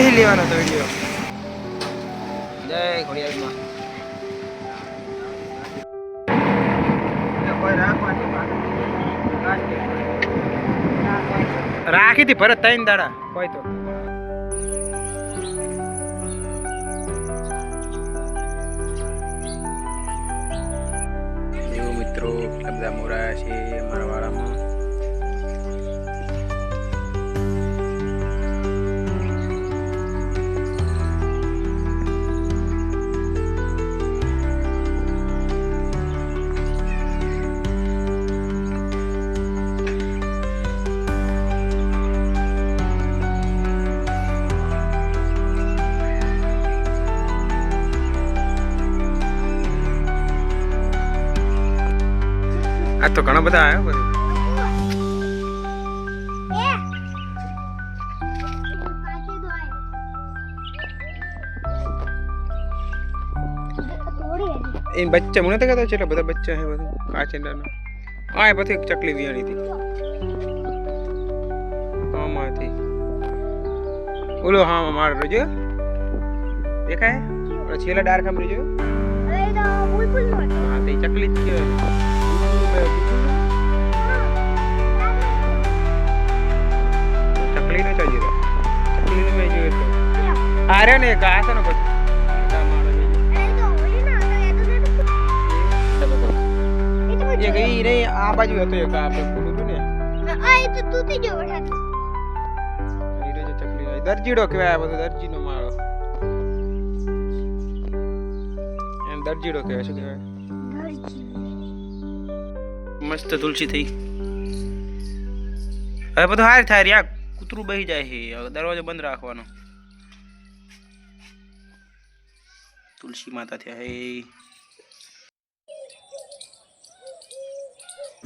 બેસી લેવાનો હતો વીડિયો જય ઘોડિયામાં રાખી હતી ભરત ત્રણ દાડા કોઈ તો. મિત્રો કેટલા બધા મોરા છે તો ઘણા બધા આવ્યા બધું એ બચ્ચા મને તો કહેતા છે એટલે બધા બચ્ચા છે બધું કાચંડાના આ એ પછી એક ચકલી વિયાણી હતી આમાંથી ઓલો હા માર રજો દેખાય ઓલો છેલ્લા ડાર ખામ રજો હા તે ચકલી જ કહેવાય ચકલી નો ચાલ્યો ચકલી નો મેં જોયો તો આ રહ્યો ને એક આ છે ને પછી આ મારો જોયો. એક ઈ રે આ બાજુ હતો એક આ આપણે ફૂલું હતું ને ઈ રે જે ચકલી આવી. દરજીડો કહેવાય આ બધો દરજીનો માળો એમ દરજીડો કહેવાય શું કહેવાય મસ્ત તુલસી થઈ. હવે બધું હાર થાય રે, આ કૂતરું બહી જાય છે દરવાજો બંધ રાખવાનો. તુલસી માતા થયા હે.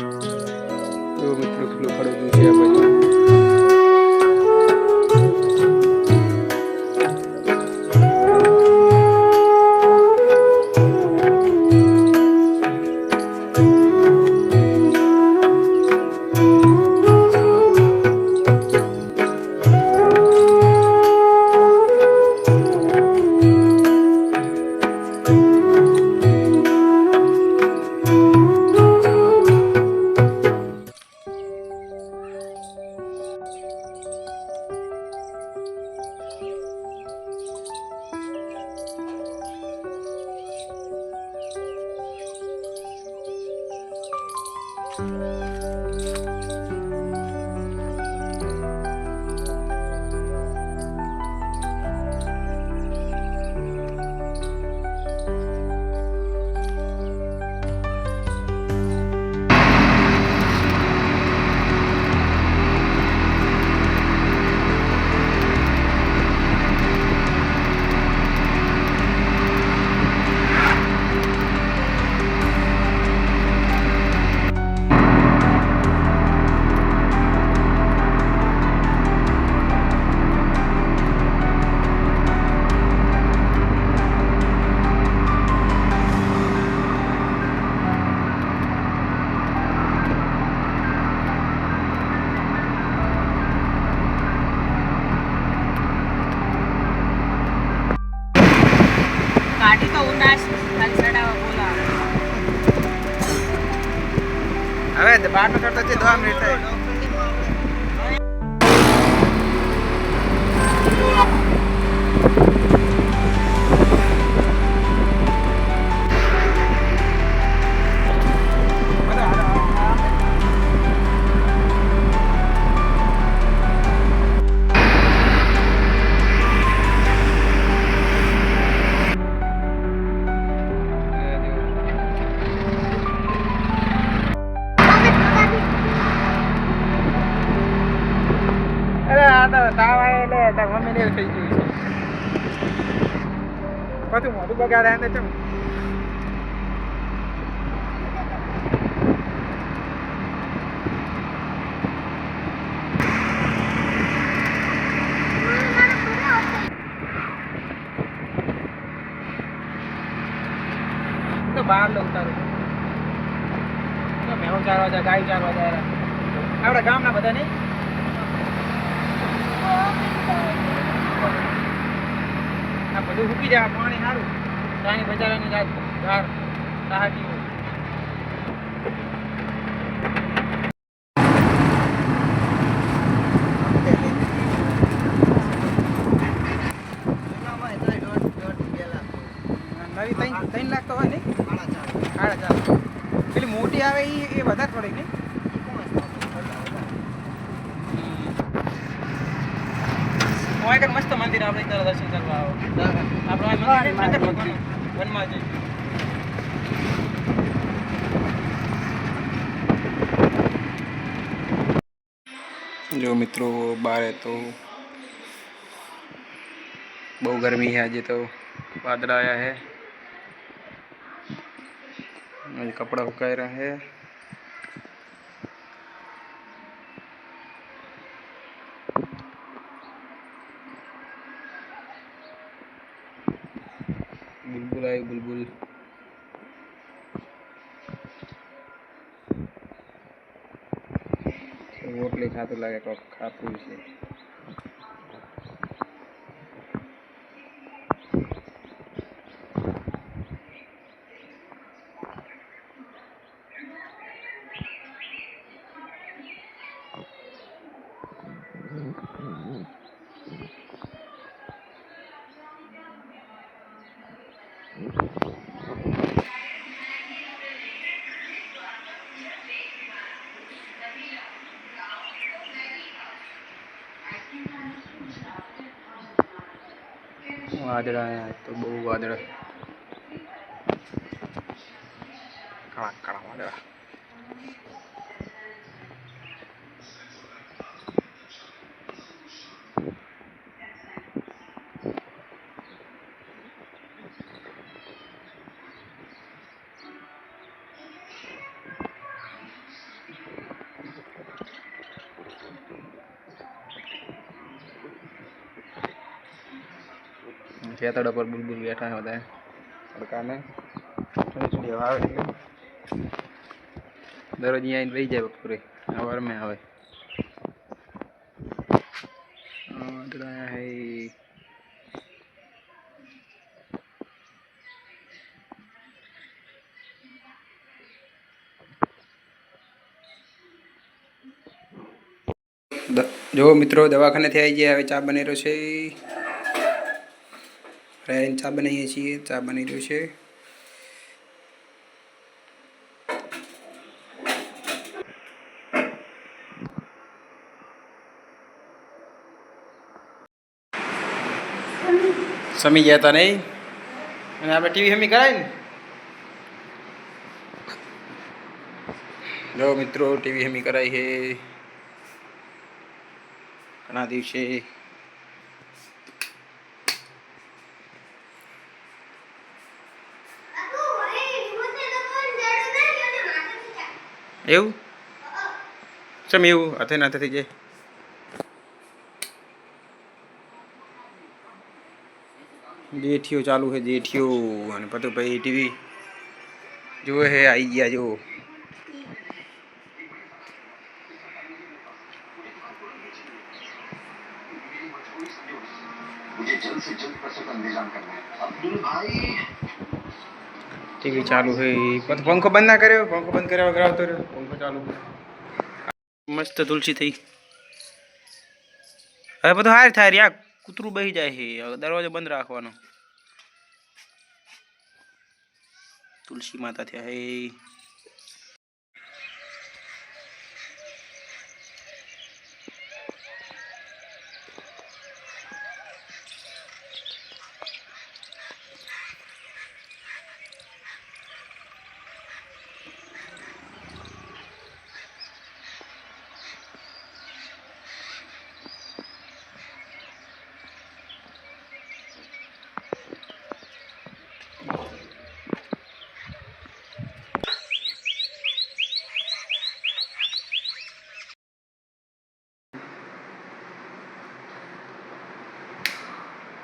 મિત્રો, કેટલું ખડું છે काम रहता है આ તો તાવ આવે એટલે તાર મમ્મીને એવું થઈ ગયું છે. પછી મોઢું બગાડે એને ચમ બહાર લઉં તારું. મેં ચારવા જાય ગાય ચારવા જાય આપણા ગામના બધા નહીં? બધું સૂકી જાય પાણી સારું. પાણી બચારાની જાત ધાર સહાજી હોય નવી ત્રણ લાખ તો હોય નહીં સાડા ચાર પેલી મોટી આવે એ એ વધારે પડે નહીં વાયકર મસ્ત મંદિર આપણે ત્યાં દર્શન કરવા આવો આપણે મંદિર ભગવાન વનમાં જઈએ જો મિત્રો બારે તો બહુ ગરમી છે આજે તો વાદળા આવ્યા હે કપડા ઉકાઈ રહ્યા હે રોટલી ખાતું લાગે કોક ખાતું છે. વાદળા તો બહુ વાદળા. કાળા કાળા વાદળા. ખેતડા પર બુલબુલ બેઠા છે બધા. તડકાને ઠંડી આવે એટલે દરરોજ અહીંયા બેસી જાય બપોરે. સવારમાં આવે. જો મિત્રો દવાખાનેથી આવી ગયા હવે ચા બનેલો છે. રેન ચા બનાવીએ છીએ, ચા બની રહ્યું છે. સમી ગયા હતા નહીં? અને આપણે ટીવી હમી કરાય ને? જો મિત્રો, ટીવી હમી કરાઈ છે. ઘણા દિવસે એવું ચમ એવું હાથે નાથે થઈ જાય જેઠિયો ચાલુ છે જેઠિયો અને પતો ભાઈ ટીવી જોવે હે આવી ગયા જો मुझे जल्द से जल्द प्रसव का इंतजाम करना है अब्दुल भाई ટીવી ચાલુ છે પંખો બંધ ના કર્યો? પંખો બંધ કર્યા વગર આવતો રહ્યો. પંખો ચાલુ મસ્ત તુલસી થઈ. હવે બધું હાર થાય રે. કૂતરું બહી જાય છે. દરવાજો બંધ રાખવાનો. તુલસી માતા થયા હે.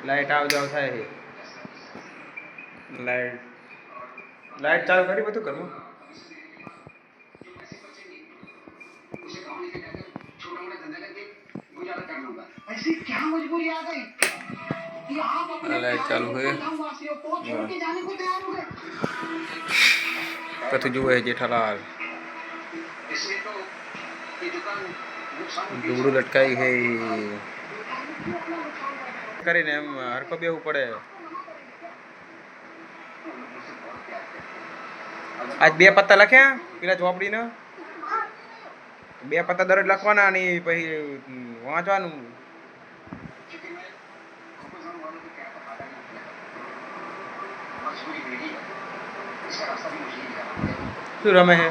लाइट आ जाओ था है। लाइट। लाइट चालू करी बतू करूँ ऐसी क्या मजबूरी आ गई? लाइट चालू है। कत जो है जेठालाल दूर लटकाई है। કરીને એમ હરકો બેવું પડે આજ બે પત્તા લખ્યા પેલા ચોપડીને બે પત્તા દરરોજ લખવાના અને પછી વાંચવાનું શું રમે છે